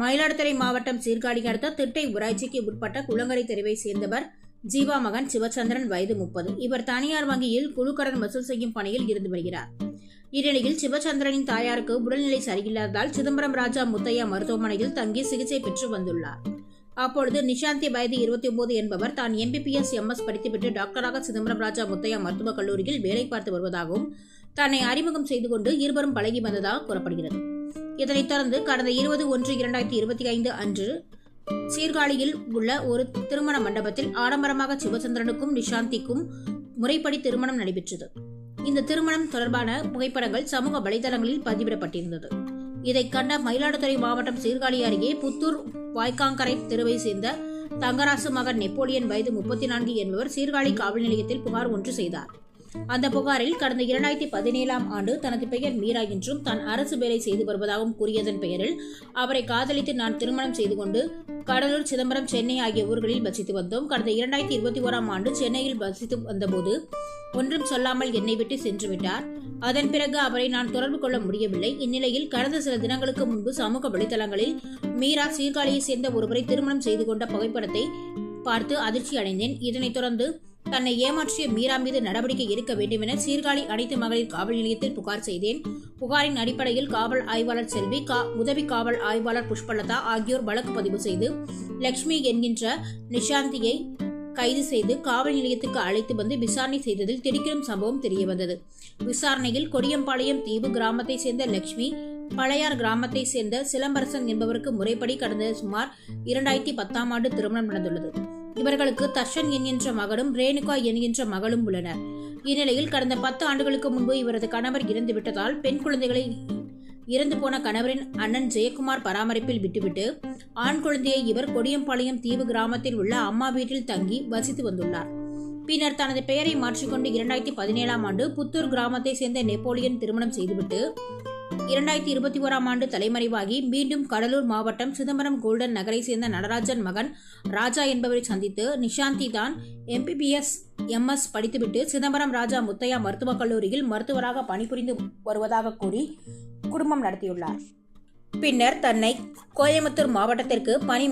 மயிலாடுதுறை மாவட்டம் சீர்காழி அடுத்த திட்டை ஊராட்சிக்கு உட்பட்ட குளங்கரை தெருவை சேர்ந்தவர் ஜீவா மகன் சிவச்சந்திரன் வயது முப்பது. இவர் தனியார் வங்கியில் குழுக்கடன் வசூல் செய்யும் பணியில் இருந்து வருகிறார். இந்நிலையில் சிவச்சந்திரனின் தாயாருக்கு உடல்நிலை சரியில்லாததால் சிதம்பரம் ராஜா முத்தையா மருத்துவமனையில் தங்கி சிகிச்சை பெற்று வந்துள்ளார். அப்பொழுது நிஷாந்தி வயது இருபத்தி ஒன்பது என்பவர் தான் எம்பிபிஎஸ் எம்எஸ் படித்துவிட்டு டாக்டராக சிதம்பரம் ராஜா முத்தையா மருத்துவக் கல்லூரியில் வேலை பார்த்து வருவதாகவும் தன்னை அறிமுகம் செய்து கொண்டு இருவரும் பழகி வந்ததாக கூறப்படுகிறது. இதனைத் தொடர்ந்து கடந்த இருபது ஒன்று இரண்டாயிரத்தி இருபத்தி ஐந்து அன்று சீர்காழியில் உள்ள ஒரு திருமண மண்டபத்தில் ஆடம்பரமாக சிவச்சந்திரனுக்கும் நிஷாந்திக்கும் முறைப்படி திருமணம் நடைபெற்றது. இந்த திருமணம் தொடர்பான புகைப்படங்கள் சமூக வலைதளங்களில் பதிவிடப்பட்டிருந்தது. இதை கண்ட மயிலாடுதுறை மாவட்டம் சீர்காழி அருகே புத்தூர் வாய்க்காங்கரை தெருவை சேர்ந்த தங்கராசு மகன் நெப்போலியன் வயது முப்பத்தி நான்கு என்பவர் சீர்காழி காவல் நிலையத்தில் புகார் ஒன்று செய்தார். அந்த புகாரில் கடந்த இரண்டாயிரத்தி பதினேழாம் ஆண்டு தனது பெயர் மீரா என்றும் தான் அரசு வேலை செய்து வருவதாகவும் கூறியதன் பெயரில் அவரை காதலித்து நான் திருமணம் செய்து கொண்டு கடலூர் சிதம்பரம் சென்னை ஆகிய ஊர்களில் வசித்து வந்தோம். கடந்த இரண்டாயிரத்தி இருபத்தி ஓராம் ஆண்டு சென்னையில் வசித்து வந்தபோது ஒன்றும் சொல்லாமல் என்னை விட்டு சென்று விட்டார். அதன் பிறகு அவரை நான் தொடர்பு கொள்ள முடியவில்லை. இந்நிலையில் கடந்த சில தினங்களுக்கு முன்பு சமூக வலைதளங்களில் மீரா சீர்காழியை சேர்ந்த ஒருவரை திருமணம் செய்து கொண்ட புகைப்படத்தை பார்த்து அதிர்ச்சி அடைந்தேன். இதனைத் தொடர்ந்து தன்னை ஏமாற்றிய மீரா மீது நடவடிக்கை எடுக்க வேண்டும் என சீர்காழி அனைத்து மகளிர் காவல் நிலையத்தில் புகார் செய்தேன். புகாரின் அடிப்படையில் காவல் ஆய்வாளர் செல்வி கா உதவி காவல் ஆய்வாளர் புஷ்பலதா ஆகியோர் வழக்கு பதிவு செய்து லட்சுமி என்கின்ற நிஷாந்தியை கைது செய்து காவல் நிலையத்துக்கு அழைத்து வந்து விசாரணை செய்ததில் திடுக்கிடும் சம்பவம் தெரியவந்தது. விசாரணையில் கொடியம்பாளையம் தீவு கிராமத்தை சேர்ந்த லட்சுமி பழையார் கிராமத்தை சேர்ந்த சிலம்பரசன் என்பவருக்கு முறைப்படி கடந்த சுமார் இரண்டாயிரத்தி பத்தாம் ஆண்டு திருமணம் நடந்துள்ளது. இவர்களுக்கு தர்ஷன் என்கின்ற மகனும் ரேணுகா என்கின்ற மகளும் உள்ளனர் இந்நிலையில் கடந்த பத்து ஆண்டுகளுக்கு முன்பு இவரது கணவர் இறந்து விட்டதால் பெண் குழந்தைகளை இறந்து போன கணவரின் அண்ணன் ஜெயக்குமார் பராமரிப்பில் விட்டுவிட்டு ஆண் குழந்தையை இவர் கொடியம்பாளையம் தீவு கிராமத்தில் உள்ள அம்மா வீட்டில் தங்கி வசித்து வந்துள்ளார். பின்னர் தனது பெயரை மாற்றிக்கொண்டு இரண்டாயிரத்தி பதினேழாம் ஆண்டு புத்தூர் கிராமத்தை சேர்ந்த நெப்போலியன் திருமணம் செய்துவிட்டு இரண்டாயிரத்தி இருபத்தி ஓராம் ஆண்டு தலைமறைவாகி மீண்டும் கடலூர் மாவட்டம் சிதம்பரம் கோல்டன் நகரை சேர்ந்த நடராஜன் மகன் ராஜா என்பவரை சந்தித்து நிஷாந்தி தான் எம்பிபிஎஸ் எம்எஸ் படித்துவிட்டு சிதம்பரம் ராஜா முத்தையா மருத்துவக் கல்லூரியில் மருத்துவராக பணிபுரிந்து வருவதாக கூறி குடும்பம் நடத்தியுள்ளார். பின்னர் தன்னை கோயம்புத்தூர் மாவட்டத்திற்கு பணி